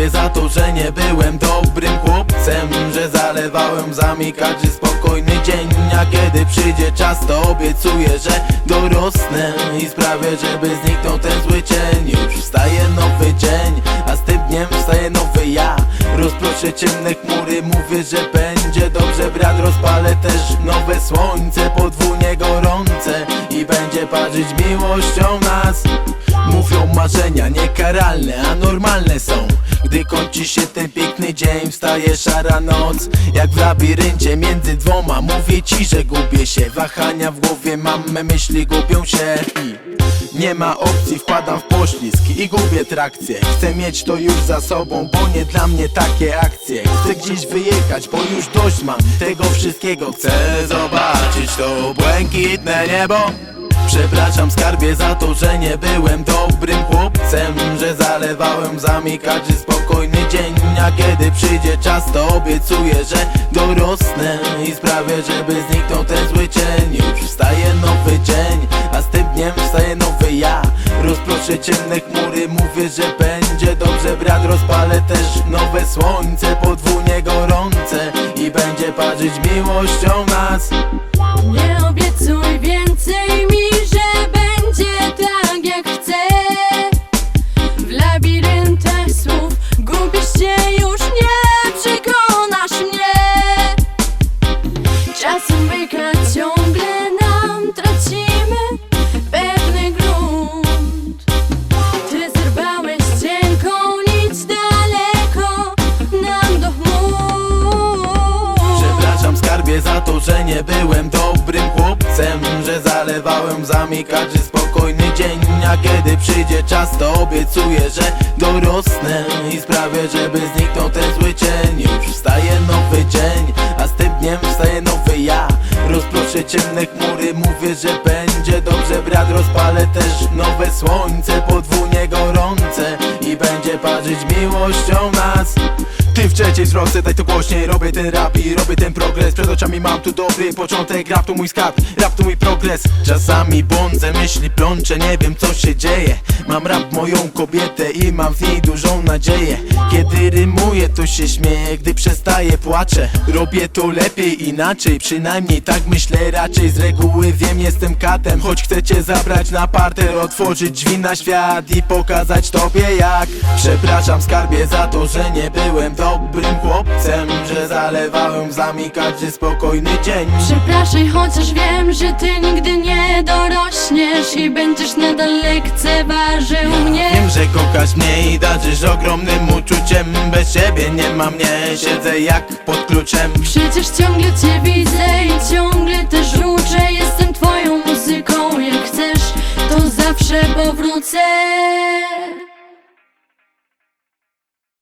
skarbie za to, że nie byłem dobrym chłopcem Że zalewałem zami każdy spokojny dzień A kiedy przyjdzie czas to obiecuję, że dorosnę I sprawię, żeby zniknął ten zły cień Już wstaje nowy dzień, a z tym dniem wstaje nowy ja. Rozproszę ciemne chmury, mówię, że będzie dobrze Brat rozpalę też nowe słońce, podwójnie gorące I będzie parzyć miłością nas. Mówią marzenia niekaralne, a normalne są Gdy kończy się ten piękny dzień, wstaje szara noc Jak w labiryncie między dwoma. Mówię ci, że gubię się Wahania w głowie mam, me myśli gubią się I nie ma opcji, wpadam w poślizg i gubię trakcję. Chcę mieć to już za sobą, bo nie dla mnie takie akcje. Chcę gdzieś wyjechać, bo już dość mam tego wszystkiego. Chcę zobaczyć to błękitne niebo Przepraszam skarbie za to, że nie byłem dobrym chłopcem Że zalewałem zami każdy spokojny dzień A kiedy przyjdzie czas to obiecuję, że dorosnę I sprawię, żeby zniknął ten zły cień Już wstaje nowy dzień, a z tym dniem wstaje nowy ja. Rozproszę ciemne chmury, mówię, że będzie dobrze Brat rozpalę też nowe słońce, podwójnie gorące I będzie parzyć miłością nas to, że nie byłem dobrym chłopcem Że zalewałem zami każdy spokojny dzień. A kiedy przyjdzie czas to obiecuję, że dorosnę I sprawię, żeby zniknął ten zły cień Już wstaje nowy dzień, a z tym dniem wstaje nowy ja. Rozproszę ciemne chmury, mówię, że będzie dobrze. Brat rozpalę też nowe słońce, podwójnie gorące I będzie parzyć miłością nas ty w trzeciej wzrosnę, daj to głośniej Robię ten rap i robię ten progres. Przed oczami mam tu dobry początek Rap to mój skarb, rap to mój progres. Czasami błądzę, myśli plączę Nie wiem co się dzieje. Mam rap moją kobietę i mam w niej dużą nadzieję. Kiedy rymuję to się śmieję Gdy przestaję płaczę. Robię to lepiej inaczej Przynajmniej tak myślę raczej. Z reguły wiem jestem katem Choć chcę cię zabrać na parter Otworzyć drzwi na świat i pokazać tobie jak. Przepraszam skarbie za to, że nie byłem dobrym chłopcem Że zalewałem łzami każdy spokojny dzień. Przepraszaj, chociaż wiem, że ty nigdy nie dorośniesz I będziesz nadal lekceważył mnie. Wiem, że kochasz mnie i darzysz ogromnym uczuciem. Bez siebie nie ma mnie, siedzę jak pod kluczem. Przecież ciągle cię widzę i ciągle też uczę. Jestem twoją muzyką, jak chcesz, to zawsze powrócę.